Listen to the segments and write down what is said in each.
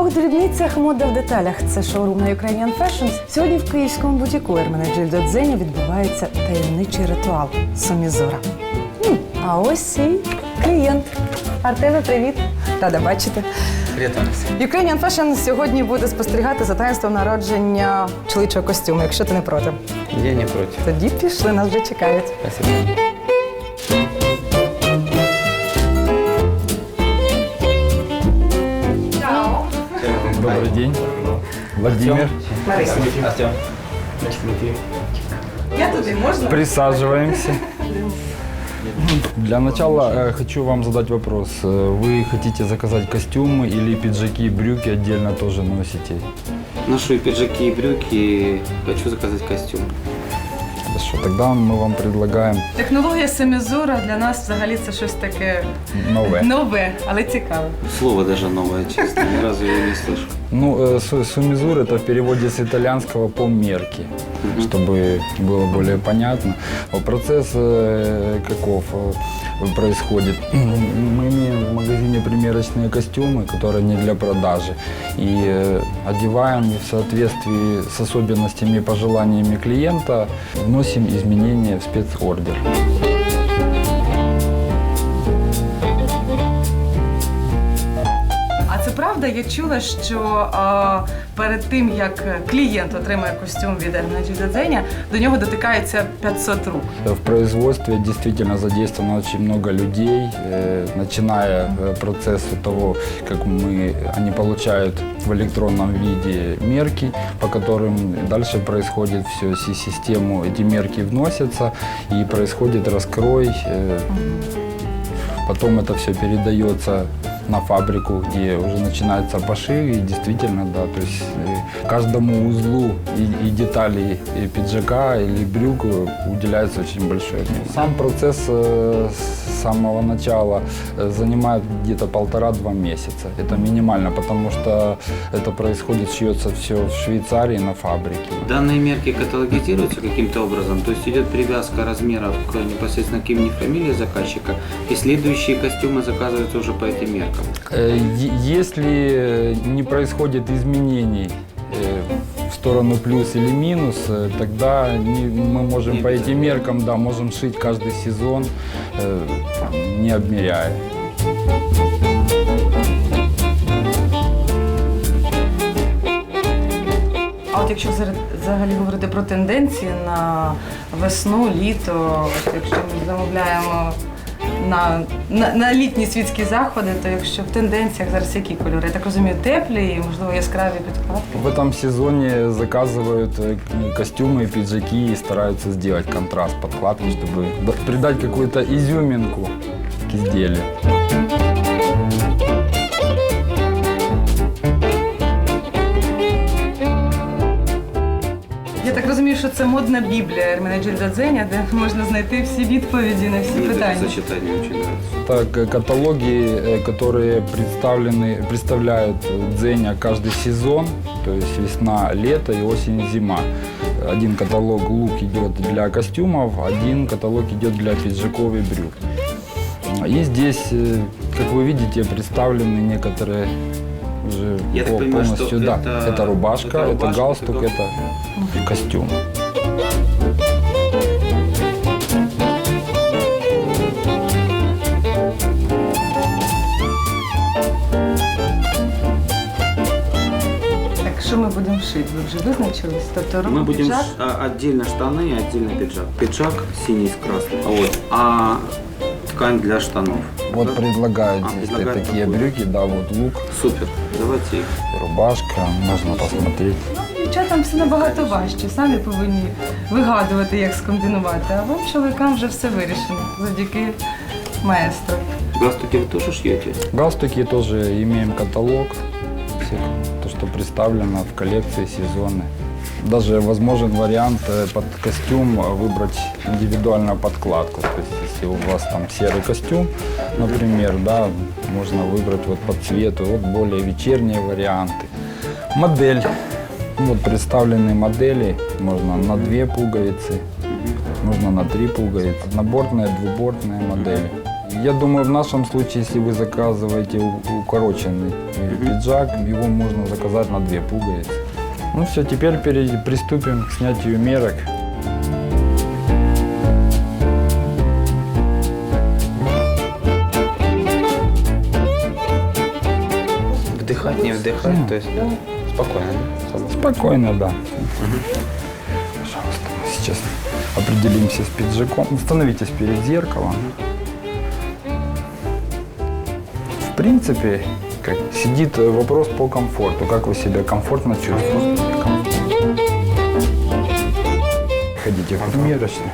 дрібницях, мода в деталях. Це шоурум на Ukrainian Fashions. Сьогодні в київському бутіку Ермена Джильдо Дзеня відбувається таємничий ритуал Сомізора. М, А ось і клієнт. Артеме, привіт! Рада бачити. Привет, Анна. Ukrainian Fashion сьогодні буде спостерігати за таїнством народження чоловічого костюму, якщо ти не проти. Я не против. Тоді пішли, нас вже чекають. Спасибо. Владимир. Артем. Я туди можна? Присаживаемся. Для начала э, хочу вам задать вопрос. Э, Вы хотите заказать костюмы или пиджаки, брюки отдельно тоже носите? Ношу и пиджаки, и брюки. Хочу заказать костюм. Хорошо, тогда мы вам предлагаем Технологія Семізора для нас взагалі це щось таке новое. нове, але цікаве. Слово даже новое, честно. Ни разу его не слышу. Ну, э, су- сумизур это в переводе с итальянского по мерки, чтобы было более понятно. А Процесс э, каков э, происходит? Мы имеем в магазине примерочные костюмы, которые не для продажи, и э, одеваем в соответствии с особенностями и пожеланиями клиента, вносим изменения в спецордер. правда, я чула, що а, перед тим як клієнт отримує костюм від Ермена Дзеня, до нього дотикається 500 рук. В производстве действительно задействовано очень много людей, э, начиная э, процесс от того, как мы, они получают в электронном виде мерки, по которым дальше происходит все, систему, эти мерки вносятся и происходит раскрой, э, потом это все передается на фабрику, где уже начинается пошив, и действительно, да, то есть э, каждому узлу и, и детали и пиджака или брюк э, уделяется очень большое внимание. Сам процесс э, самого начала э, занимает где-то полтора-два месяца. Это минимально, потому что это происходит, шьется все в Швейцарии на фабрике. Данные мерки каталогизируются каким-то образом, то есть идет привязка размеров к непосредственно к имени, фамилии заказчика, и следующие костюмы заказываются уже по этим меркам. Э, Если не происходит изменений э, сторону плюс или минус, э, тогда не- мы можем Не по этим обязательно. меркам, да, можем шить каждый сезон, э, не обмеряя. А от якщо взагалі- взагалі говорити про тенденції на весну, літо, от якщо ми замовляємо на, на, на літні світські заходи, то якщо в тенденціях зараз які кольори? Я так розумію, теплі і можливо яскраві підкладки. В этом сезоне заказывают э, к- костюмы и пиджаки и стараются сделать контраст подкладки, чтобы да- придать какую-то изюминку к изделию. що це модна біблія Ермена Джильда Дзеня, де можна знайти всі відповіді на всі Мне это питання. сочетание очень нравится. Так, э, каталоги, э, которые представлены, представляют э, Дзеня каждый сезон, то есть весна, лето и осень, зима. Один каталог лук идет для костюмов, один каталог идет для пиджаков и брюк. И здесь, э, как вы видите, представлены некоторые уже Я так по- понимаю, что полностью, да, это- это рубашка, это это, рубашка, галстук, это это костюм. Так, що ми будемо шити? Ви вже визначились? Тобто Мы руку будем піджак? ш- а, отдельно штаны и отдельно пиджак. Пиджак синий с красным. А Вот. А ткань для штанов. Вот Да? предлагают А, здесь предлагают такие такое. брюки, да, вот лук, Супер. Давайте их. рубашка, можно посмотреть. Ну, дівчатам все набагато важче. Самі повинні вигадувати, як скомбінувати. А вам, чоловікам, вже все вирішено завдяки маестро. Галстуки вы тоже шьете? Галстуки тоже имеем каталог, всех, то, что представлено в коллекции сезоны. Даже возможен вариант э, под костюм э, выбрать индивидуальную подкладку. То есть, если у вас там серый костюм, например, да, можно выбрать вот по цвету, вот более вечерние варианты. Модель. Вот представлены модели, можно на две пуговицы, можно на три пуговицы. Наборные, двубортные модели. я думаю, в нашем случае, если вы заказываете укороченный э, пиджак, его можно заказать на две пуговицы. Ну все, теперь приступим к снятию мерок. Вдыхать, не вдыхать, то есть спокойно, да? Спокойно, да. Пожалуйста, мы сейчас определимся с пиджаком. Становитесь перед зеркалом. В принципе, как, сидит э, вопрос по комфорту. Как вы себя комфортно чувствуете? Ходите в примерочную.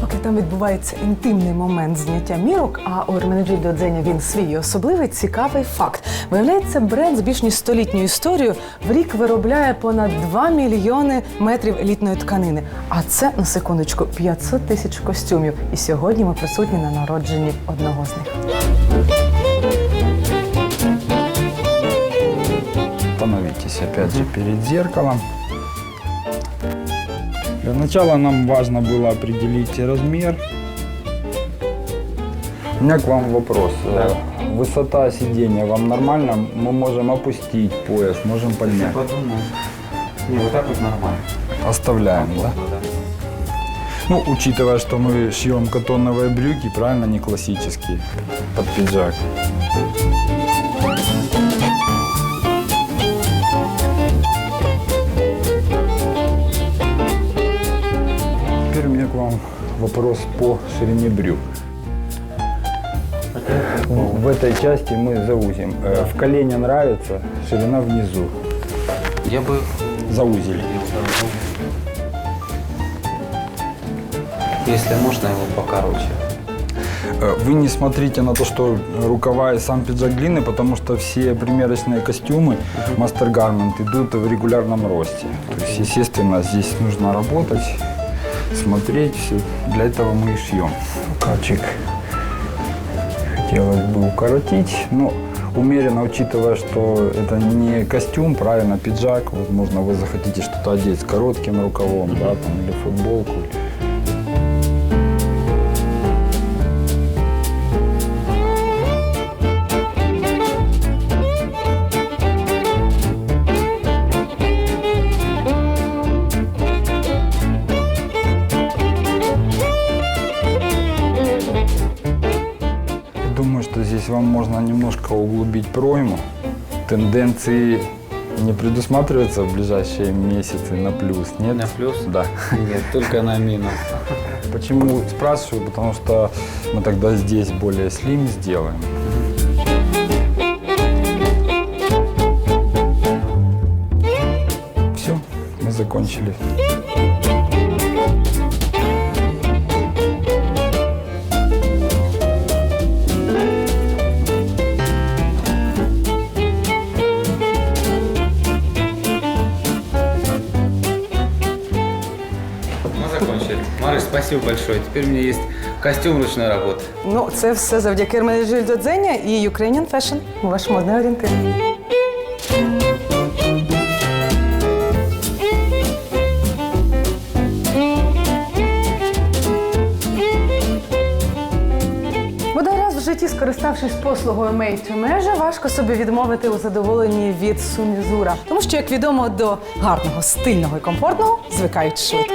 Поки там відбувається інтимний момент зняття мірок, а у Ерменеджільдо Дзеня він свій особливий цікавий факт. Виявляється, бренд з більш ніж столітньою історією в рік виробляє понад 2 мільйони метрів елітної тканини. А це на секундочку 500 тисяч костюмів. І сьогодні ми присутні на народженні одного з них. Становитесь опять же перед зеркалом. Для начала нам важно было определить размер. У меня к вам вопрос. Э, Высота сидения вам нормально? Мы можем опустить пояс, можем поднять. Не, вот так вот нормально. Оставляем, да? Ну, учитывая, что мы шьем катоновые брюки, правильно, не классические, под пиджак. Вопрос по ширине брюк. В этой части мы заузим. Э, В колене нравится, ширина внизу. Я бы Заузили. Если можно, его покороче. Э, Вы не смотрите на то, что рукава и сам пиджак длинный, потому что все примерочные костюмы Master Garment идут в регулярном росте. То есть, естественно, здесь нужно работать, смотреть все. Для этого мы и шьем. Рукавчик хотелось бы укоротить, но умеренно, учитывая, что это не костюм, правильно, пиджак. Возможно, вы захотите что-то одеть с коротким рукавом, да, там, или футболку. Думаю, можно немножко углубить пройму. Тенденции не предусматриваются в ближайшие месяцы на плюс, нет? На плюс? Да. Нет, только на минус. Почему спрашиваю? Потому что мы тогда здесь более слим сделаем. Все, мы закончили. Спасибо большое. Теперь у меня есть костюм ручной работы. Ну, це все завдяки Ерменеджільдо Дзеня і Ukrainian Fashion, ваш модний орієнтир. Бодай раз в житті, скориставшись послугою Made to Measure, важко собі відмовити у задоволенні від сумізура. Тому що, як відомо, до гарного, стильного і комфортного звикають швидко.